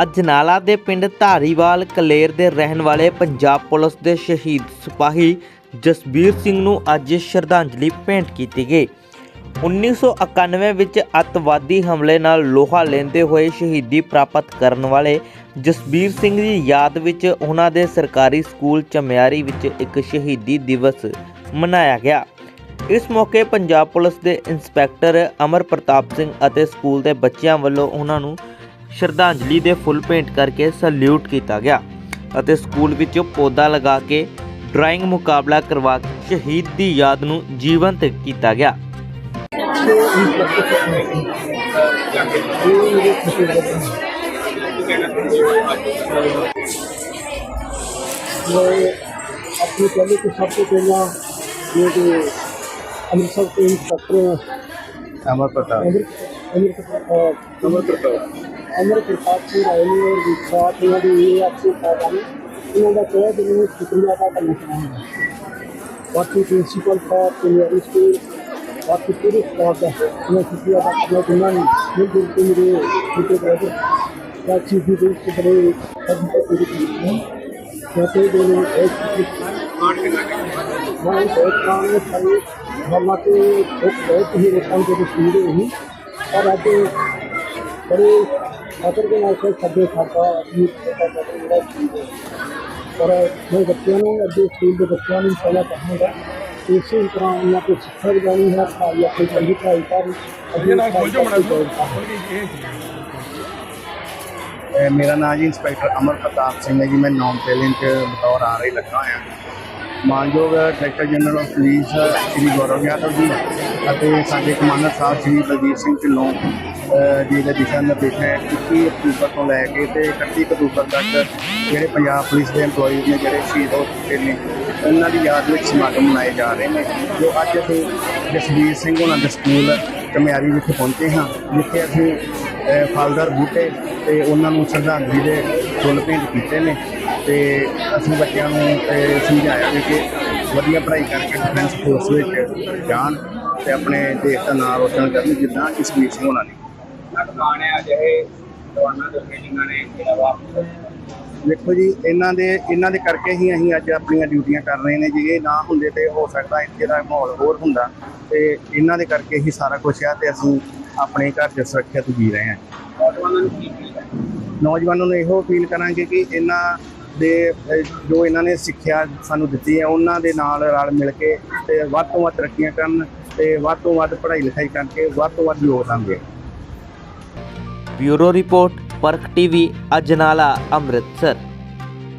ਅਜਨਾਲਾ ਦੇ ਪਿੰਡ ਧਾਰੀਵਾਲ ਕਲੇਰ ਦੇ ਰਹਿਣ ਵਾਲੇ ਪੰਜਾਬ ਪੁਲਿਸ ਦੇ ਸ਼ਹੀਦ ਸਿਪਾਹੀ ਜਸਬੀਰ ਸਿੰਘ ਨੂੰ ਅੱਜ ਸ਼ਰਧਾਂਜਲੀ ਭੇਂਟ ਕੀਤੀ ਗਈ। 1991 ਵਿੱਚ ਅੱਤਵਾਦੀ ਹਮਲੇ ਨਾਲ ਲੋਹਾ ਲੈਂਦੇ ਹੋਏ ਸ਼ਹੀਦੀ ਪ੍ਰਾਪਤ ਕਰਨ ਵਾਲੇ ਜਸਬੀਰ ਸਿੰਘ ਦੀ ਯਾਦ ਵਿੱਚ ਉਹਨਾਂ ਦੇ ਸਰਕਾਰੀ ਸਕੂਲ ਚਮਿਆਰੀ ਵਿੱਚ ਇੱਕ ਸ਼ਹੀਦੀ ਦਿਵਸ ਮਨਾਇਆ ਗਿਆ। ਇਸ ਮੌਕੇ ਪੰਜਾਬ ਪੁਲਿਸ ਦੇ ਇੰਸਪੈਕਟਰ ਅਮਰ ਪ੍ਰਤਾਪ ਸਿੰਘ ਅਤੇ ਸਕੂਲ ਦੇ ਬੱਚਿਆਂ ਵੱਲੋਂ ਉਹਨਾਂ ਨੂੰ ਸ਼ਰਧਾਂਜਲੀ ਦੇ ਫੁੱਲ ਭੇਂਟ ਕਰਕੇ ਸਲੂਟ ਕੀਤਾ ਗਿਆ ਅਤੇ ਸਕੂਲ ਵਿੱਚ ਪੌਦਾ ਲਗਾ ਕੇ ਡਰਾਇੰਗ ਮੁਕਾਬਲਾ ਕਰਵਾ ਕੇ ਸ਼ਹੀਦ ਦੀ ਯਾਦ ਨੂੰ ਜੀਵੰਤ ਕੀਤਾ ਗਿਆ मैं अपने पहले तो सबसे पहला ये जो अमृतसर के इंस्पेक्टर अमर प्रताप अमृत अमृत प्रताप अमर प्रताप अमर प्रताप सिंह आए ने और विश्वास ਇਹਨਾਂ ਦੀ ਇਹ ਆਪਸੇ ਕਾਰਨ ਇਹਨਾਂ ਦਾ ਤਹਿ ਦਿਲੋਂ ਨੂੰ ਸ਼ੁਕਰੀਆ ਅਦਾ ਕਰਨਾ ਚਾਹਾਂਗਾ ਬਾਕੀ ਪ੍ਰਿੰਸੀਪਲ ਸਾਹਿਬ ਪੁਨਿਆਰੀ ਸਕੂਲ ਬਾਕੀ ਪੂਰੇ ਸਟਾਫ ਦਾ ਮੈਂ ਸ਼ੁਕਰੀਆ ਅਦਾ ਕਰਨਾ ਚਾਹੁੰਦਾ ਹਾਂ ਮਿਲ ਜੁਲ ਕੇ ਮੇਰੇ ਛੋਟੇ ਬ੍ਰਦਰ ਦਾ ਚੀਫ ਦੀ ਦੇ ਬੜੇ ਸਭ ਤੋਂ ਪੂਰੀ ਕੀਤੀ ਹੈ कहते दोनों एक मैं एक काम में सही मम्मा के एक बहुत ही रकम के सुन रही हूँ और आज बड़े के नाम से सभी तो और बच्चों अभी स्कूल के बच्चों पहला तो इसी तरह शिक्षा जानी है या कोई मेरा नाम जी इंस्पेक्टर अमर प्रताप सिंह है जी। मैं नॉन टैलेंट बतौर आ रही लगा ਮਾਨਯੋਗ director general of police Shri Gaurav Yadav ji ਅਤੇ ਸਾਡੇ ਕਮਾਂਡਰ ਸਾਹਿਬ ਸ਼੍ਰੀ ਬਲਜੀਤ ਸਿੰਘ ਢਿੱਲੋਂ ਜੀ ਦੇ ਦਿਸ਼ਾ ਨਿਰਦੇਸ਼ ਹੈ 21 ਅਕਤੂਬਰ ਤੋਂ ਲੈ ਕੇ ਤੇ 31 ਅਕਤੂਬਰ ਤੱਕ ਜਿਹੜੇ ਪੰਜਾਬ ਪੁਲਿਸ ਦੇ EMPLOYEES ਨੇ, ਜਿਹੜੇ ਸ਼ਹੀਦ ਹੋ ਚੁੱਕੇ ਨੇ, ਉਹਨਾਂ ਦੀ ਯਾਦ ਵਿੱਚ ਸਮਾਗਮ ਮਨਾਏ ਜਾ ਰਹੇ ਨੇ। ਜੋ ਅੱਜ ਅਸੀਂ ਜਸਵੀਰ ਸਿੰਘ ਉਹਨਾਂ ਦੇ ਸਕੂਲ ਕਮਿਆਰੀ ਵਿਖੇ ਪਹੁੰਚੇ ਹਾਂ, ਜਿੱਥੇ ਅਸੀਂ ਫਲਦਾਰ ਬੂਟੇ ਤੇ ਉਹਨਾਂ ਨੂੰ ਸ਼ਰਧਾਂਜਲੀ ਦੇ ਫੁੱਲ ਭੇਂਟ ਕੀਤੇ ਨੇ। ਤੇ ਅਸੀਂ ਬੱਚਿਆਂ ਨੂੰ ਅਹ, ਸਮਝਾਇਆ ਵੀ ਕਿ ਵਧੀਆ ਪੜ੍ਹਾਈ ਕਰਕੇ ਡਿਫੈਂਸ ਫੋਰਸ ਵਿੱਚ ਜਾਣ ਤੇ ਆਪਣੇ ਦੇਸ਼ ਦਾ ਨਾਮ ਰੋਸ਼ਨ ਕਰਨ ਜਿੱਦਾਂ ਇਸ ਵੀਰ ਸਿੰਘ ਹੋਣਾ ਨੇ ਆ ਜਿਹੇ ਦੇ ਟ੍ਰੇਨਿੰਗਾਂ ਦੇਖੋ ਜੀ ਇਹਨਾਂ ਦੇ ਇਹਨਾਂ ਦੇ ਕਰਕੇ ਹੀ ਅਸੀਂ ਅੱਜ ਆਪਣੀਆਂ ਡਿਊਟੀਆਂ ਕਰ ਰਹੇ ਨੇ ਜੇ। ਇਹ ਨਾ ਹੁੰਦੇ ਤੇ ਹੋ ਸਕਦਾ ਇੱਥੇ ਦਾ ਮਾਹੌਲ ਹੋਰ ਹੁੰਦਾ ਤੇ ਇਹਨਾਂ ਦੇ ਕਰਕੇ ਹੀ ਸਾਰਾ ਕੁਝ ਆ ਤੇ ਅਸੀਂ ਆਪਣੇ ਘਰ 'ਚ ਸੁਰੱਖਿਅਤ ਜੀ ਰਹੇ ਹਾਂ। ਨੌਜਵਾਨਾਂ ਨੂੰ ਕੀ ਕੀ ਹੈ? ਨੌਜਵਾਨਾਂ ਨੂੰ ਇਹੋ ਅਪੀਲ ਕਰਾਂਗੇ ਕਿ ਇਹਨਾਂ ਦੇ ਜੋ ਇਹਨਾਂ ਨੇ ਸਿੱਖਿਆ ਸਾਨੂੰ ਦਿੱਤੀ ਹੈ, ਉਹਨਾਂ ਦੇ ਨਾਲ ਰਲ ਮਿਲ ਕੇ ਤੇ ਵੱਧ ਤੋਂ ਵੱਧ ਤਰੱਕੀਆਂ ਕਰਨ ਤੇ ਵੱਧ ਤੋਂ ਵੱਧ ਪੜ੍ਹਾਈ ਲਿਖਾਈ ਕਰਕੇ ਵੱਧ ਤੋਂ ਵੱਧ ਯੋਗਦਾਨ ਦੇਣ। Bureau report, Parakh TV, Ajnala, Amritsar.